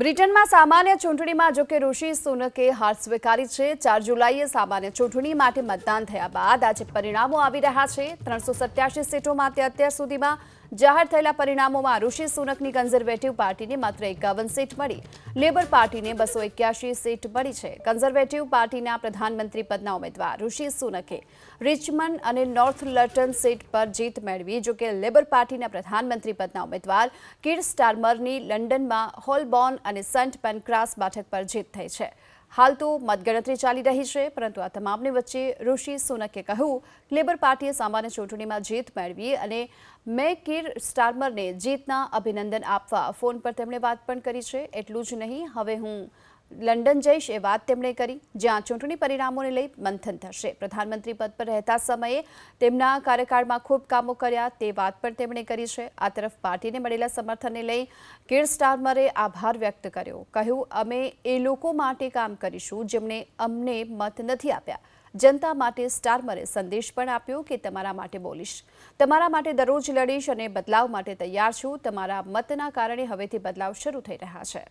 બ્રિટનમાં સામાન્ય ચૂંટણીમાં જોકે ઋષિ સુનકે હાર સ્વીકારી છે, ચાર જુલાઈએ સામાન્ય ચૂંટણી માટે મતદાન થયા બાદ આજે પરિણામો આવી રહ્યા છે. ત્રણસો સત્યાસી સીટોમાં તે અત્યાર સુધીમાં જાહેર થયેલા પરિણામોમાં ઋષિ સુનકની કન્ઝર્વેટિવ પાર્ટીને માત્ર એકાવન સીટ મળી. લેબર પાર્ટીને બસો એક્યાસી સીટ મળી છે. કન્ઝર્વેટિવ પાર્ટીના પ્રધાનમંત્રી પદના ઉમેદવાર ઋષિ સુનકે રિચમન્ડ અને નોર્થ લટન સીટ પર જીત મેળવી, જોકે લેબર પાર્ટીના પ્રધાનમંત્રી પદના ઉમેદવાર કીર સ્ટારમરની લંડનમાં હોલબોર્ન અને સેન્ટ પેનક્રાસ બેઠક પર જીત થઈ છે. હાલ તો મતગણતરી ચાલી રહી છે, પરંતુ આ તમામની વચ્ચે ઋષિ સુનકે કહ્યું, લેબર પાર્ટીએ સામાન્ય ચૂંટણીમાં જીત મેળવી અને મેં કીર સ્ટારમરને જીતના અભિનંદન આપવા ફોન પર તેમણે વાત પણ કરી છે, એટલું જ નહીં, હવે હું લંડન જઈશ એ વાત તેમણે કરી, જ્યાં ચૂંટણી પરિણામોને લઈ મંથન થશે. પ્રધાનમંત્રી પદ પર રહેતા સમયે તેમના કાર્યકાળમાં ખૂબ કામો કર્યા તે વાત પણ તેમણે કરી છે. આ તરફ પાર્ટીને મળેલા સમર્થનને લઈ કિર સ્ટારમરે આભાર વ્યક્ત કર્યો. કહ્યું, અમે એ લોકો માટે કામ કરીશું જેમણે અમને મત નથી આપ્યા. જનતા માટે સ્ટારમરે સંદેશ પણ આપ્યો કે તમારા માટે બોલીશ. તમારા માટે દરરોજ લડીશ અને બદલાવ માટે તૈયાર છું. તમારા મતના કારણે હવેથી બદલાવ શરૂ થઈ રહ્યા છે.